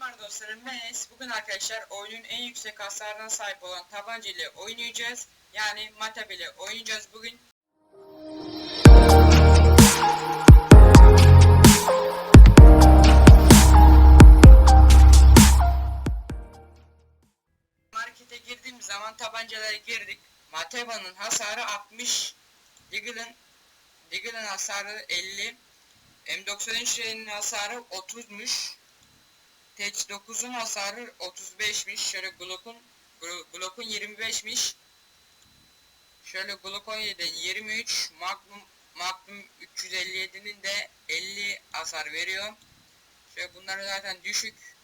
Selamlar dostlarım ben Enes. Bugün arkadaşlar oyunun en yüksek hasarına sahip olan tabanca ile oynayacağız. Yani Matab ile oynayacağız bugün. Markete girdiğim zaman tabancalara girdik. Mateba'nın hasarı 60. Deagle'ın Deagle'ın hasarı 50. M93'lerin hasarı 30'muş. Tech 9'un hasarı 35'miş. Şöyle Glock'un Glo- Glock'un 25'miş. Şöyle Glock 17 23, Magnum Magnum 357'nin de 50 hasar veriyor. Şöyle bunlar zaten düşük.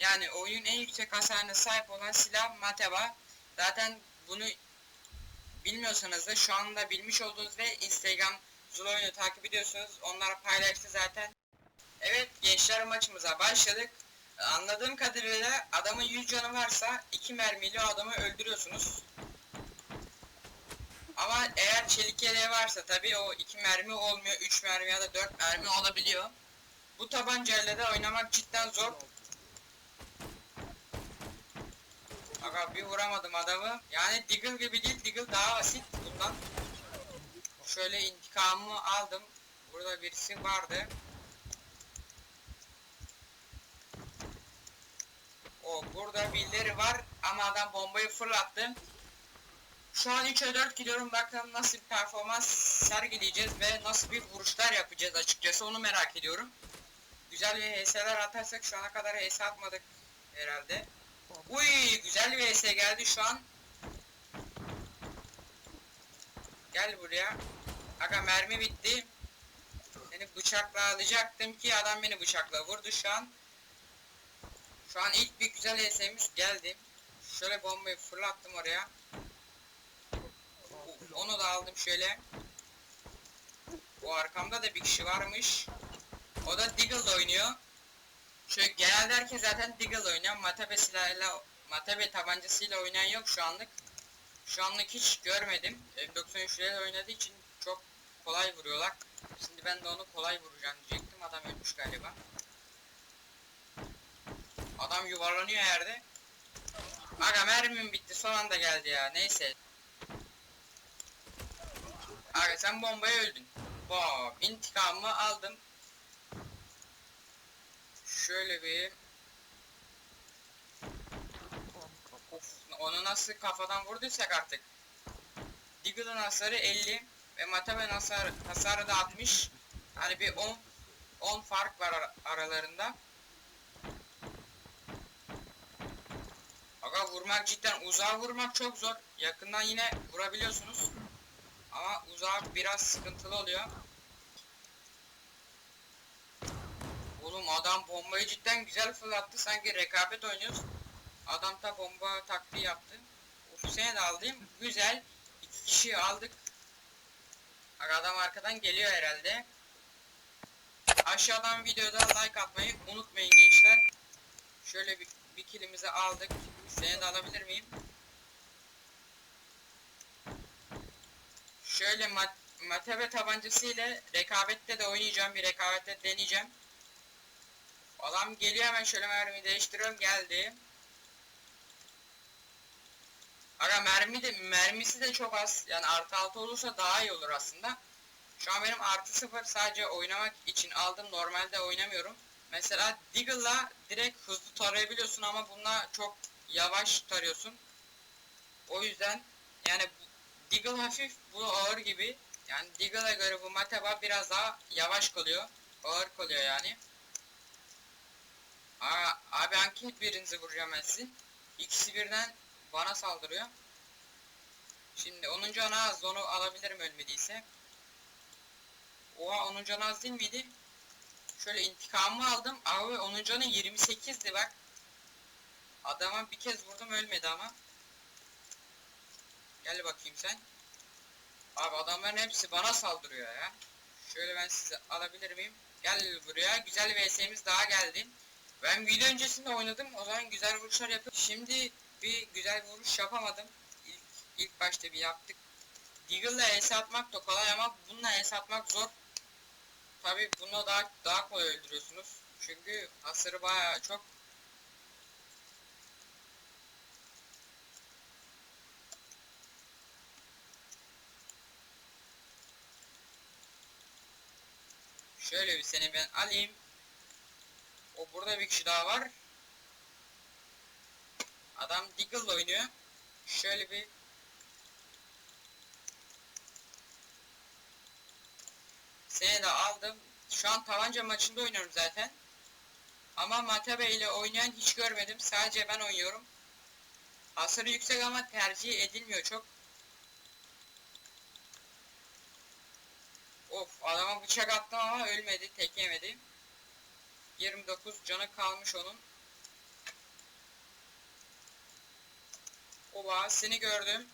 Yani oyunun en yüksek hasarına sahip olan silah Mateba. Zaten bunu bilmiyorsanız da şu anda bilmiş olduğunuz ve Instagram Zula oyunu takip ediyorsunuz. Onlar paylaştı zaten. Evet gençler maçımıza başladık. Anladığım kadarıyla adamın 100 canı varsa 2 mermiyle o adamı öldürüyorsunuz. Ama eğer çelik yeleği varsa tabii o 2 mermi olmuyor. 3 mermi ya da 4 mermi olabiliyor. Bu tabancayla da oynamak cidden zor. Aga bir vuramadım adamı. Yani Deagle gibi değil. Deagle daha basit bundan. Şöyle intikamımı aldım. Burada birisi vardı. O burada birileri var ama adam bombayı fırlattı. Şu an 3'e 4 gidiyorum. Bakalım nasıl bir performans sergileyeceğiz ve nasıl bir vuruşlar yapacağız açıkçası onu merak ediyorum. Güzel bir HS'ler atarsak şu ana kadar HS atmadık herhalde. Uy güzel bir HS geldi şu an. Gel buraya. Aga mermi bitti. Seni bıçakla alacaktım ki adam beni bıçakla vurdu şu an. Şu an ilk bir güzel HS'miz geldi. Şöyle bombayı fırlattım oraya. Onu da aldım şöyle. O arkamda da bir kişi varmış. O da Deagle oynuyor. Şöyle genelde herkes zaten Deagle oynuyor. Matabe silahıyla, Matabe tabancasıyla oynayan yok şu anlık. Şu anlık hiç görmedim. M93'leri oynadığı için çok kolay vuruyorlar. Şimdi ben de onu kolay vuracağım diyecektim. Adam ölmüş galiba. Adam yuvarlanıyor yerde. Aga mermim bitti son anda geldi ya. Neyse. Aga sen bombaya öldün. Bom. intikamımı aldım. Şöyle bir Of, onu nasıl kafadan vurduysak artık. Deagle'ın hasarı 50 ve Mataben hasar, hasarı da 60. Hani bir 10 10 fark var ara- aralarında. Aga vurmak cidden uzağa vurmak çok zor. Yakından yine vurabiliyorsunuz. Ama uzağa biraz sıkıntılı oluyor. Oğlum adam bombayı cidden güzel fırlattı. Sanki rekabet oynuyoruz. Adam da bomba taktiği yaptı. De aldım. Güzel. İki kişiyi aldık. Adam arkadan geliyor herhalde. Aşağıdan videoda like atmayı unutmayın gençler. Şöyle bir, bir kilimizi aldık. Seni de alabilir miyim? Şöyle mat Matebe tabancası ile rekabette de oynayacağım. Bir rekabette deneyeceğim. Adam geliyor hemen şöyle mermiyi değiştiriyorum. Geldi. Ara mermi de mermisi de çok az. Yani artı altı olursa daha iyi olur aslında. Şu an benim artı sıfır sadece oynamak için aldım. Normalde oynamıyorum. Mesela Deagle'la direkt hızlı tarayabiliyorsun ama bununla çok yavaş tarıyorsun. O yüzden yani Deagle hafif bu ağır gibi. Yani Deagle'a göre bu Mateba biraz daha yavaş kalıyor. Ağır kalıyor yani. Aa, abi hangi birinizi vuracağım ben? İkisi birden bana saldırıyor. Şimdi 10. ana az onu alabilirim ölmediyse. Oha 10. ana az değil miydi? Şöyle intikamımı aldım. Abi 10. canı 28'di bak. Adama bir kez vurdum ölmedi ama. Gel bakayım sen. Abi adamların hepsi bana saldırıyor ya. Şöyle ben sizi alabilir miyim? Gel buraya. Güzel VS'miz daha geldi. Ben video öncesinde oynadım. O zaman güzel vuruşlar yapıp şimdi bir güzel vuruş yapamadım. İlk, ilk başta bir yaptık. Deagle'la ace atmak da kolay ama bununla ace atmak zor. Tabi bununla daha daha kolay öldürüyorsunuz. Çünkü hasarı bayağı çok. Şöyle bir seni ben alayım. O burada bir kişi daha var. Adam Deagle oynuyor. Şöyle bir Seni de aldım. Şu an tabanca maçında oynuyorum zaten. Ama Matabe ile oynayan hiç görmedim. Sadece ben oynuyorum. Hasarı yüksek ama tercih edilmiyor çok. Of adama bıçak attım ama ölmedi. Tek yemedi. 29 canı kalmış onun. Oba seni gördüm.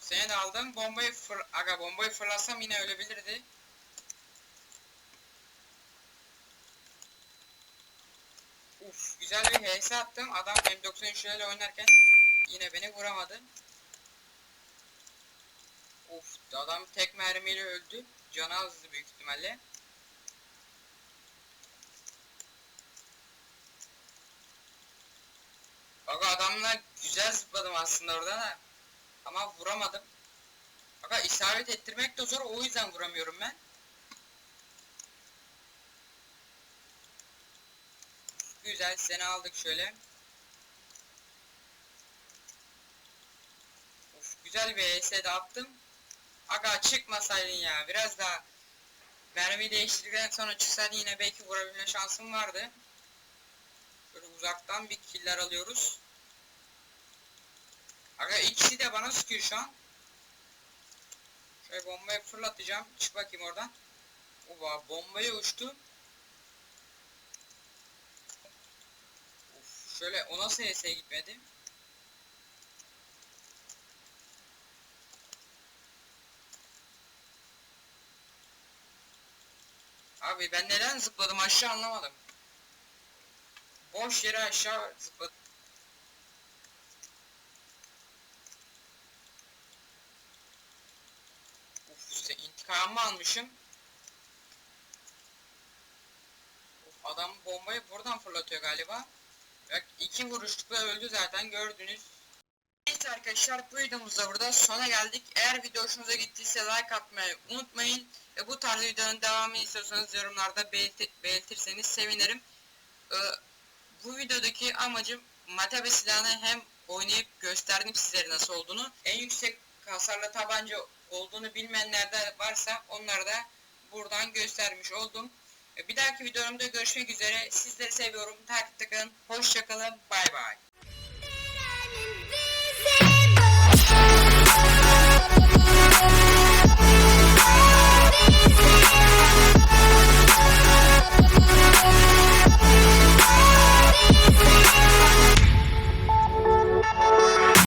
Seni de aldım. Bombayı fır... Aga bombayı fırlasam yine ölebilirdi. Uf güzel bir HS attım. Adam M93 ile oynarken yine beni vuramadı. Uf adam tek mermiyle öldü. Canı azdı büyük ihtimalle. Bak adamla güzel zıpladım aslında orada da. Ama vuramadım. Bak isabet ettirmek de zor o yüzden vuramıyorum ben. Güzel seni aldık şöyle. Uf, güzel bir ES de attım. Aga çıkmasaydın ya biraz daha mermi değiştirdikten sonra çıksaydın yine belki vurabilme şansım vardı. Böyle uzaktan bir killer alıyoruz. Aga ikisi de bana sıkıyor şu an. Şöyle bombayı fırlatacağım. Çık bakayım oradan. Oba bombaya uçtu. Of, şöyle o nasıl HS'ye gitmedi? Abi ben neden zıpladım aşağı anlamadım. Boş yere aşağı zıpladım. Uf işte intikamımı almışım. Of, adam bombayı buradan fırlatıyor galiba. Bak iki vuruşlukla öldü zaten gördünüz. Neyse arkadaşlar bu videomuzda burada sona geldik. Eğer video hoşunuza gittiyse like atmayı unutmayın. Ve bu tarz videonun devamını istiyorsanız yorumlarda belirti belirtirseniz sevinirim. Ee, bu videodaki amacım Matabe silahını hem oynayıp gösterdim sizlere nasıl olduğunu. En yüksek hasarlı tabanca olduğunu bilmeyenler de varsa onları da buradan göstermiş oldum. Ee, Bir dahaki videomda görüşmek üzere. Sizleri seviyorum. Takipte kalın. Hoşçakalın. Bay bay.